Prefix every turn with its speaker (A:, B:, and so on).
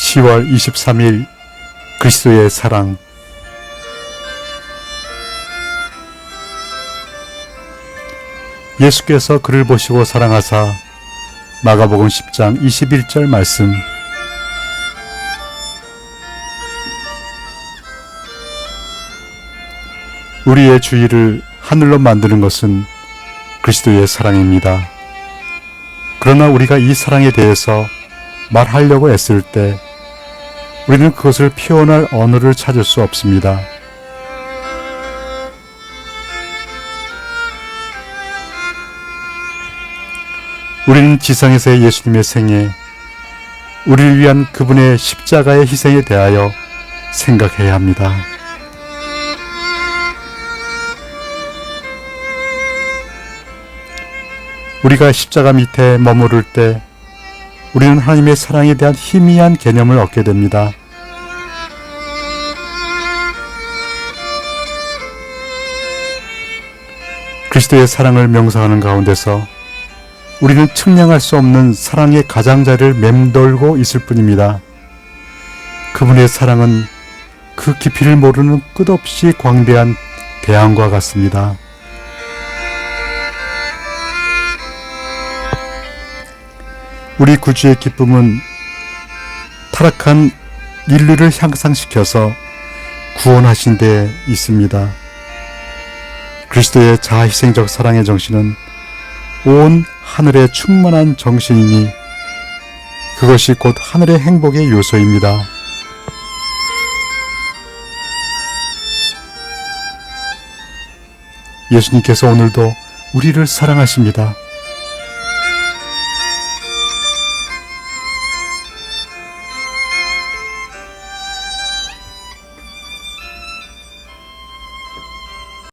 A: 10월 23일 그리스도의 사랑 예수께서 그를 보시고 사랑하사 마가복음 10장 21절 말씀 우리의 주의를 하늘로 만드는 것은 그리스도의 사랑입니다. 그러나 우리가 이 사랑에 대해서 말하려고 애쓸 때 우리는 그것을 표현할 언어를 찾을 수 없습니다. 우리는 지상에서의 예수님의 생애, 우리를 위한 그분의 십자가의 희생에 대하여 생각해야 합니다. 우리가 십자가 밑에 머무를 때 우리는 하나님의 사랑에 대한 희미한 개념을 얻게 됩니다. 그리스도의 사랑을 명상하는 가운데서 우리는 측량할 수 없는 사랑의 가장자리를 맴돌고 있을 뿐입니다. 그분의 사랑은 그 깊이를 모르는 끝없이 광대한 대양과 같습니다. 우리 구주의 기쁨은 타락한 인류를 향상시켜서 구원하신 데 있습니다. 그리스도의 자희생적 사랑의 정신은 온 하늘에 충만한 정신이니 그것이 곧 하늘의 행복의 요소입니다. 예수님께서 오늘도 우리를 사랑하십니다.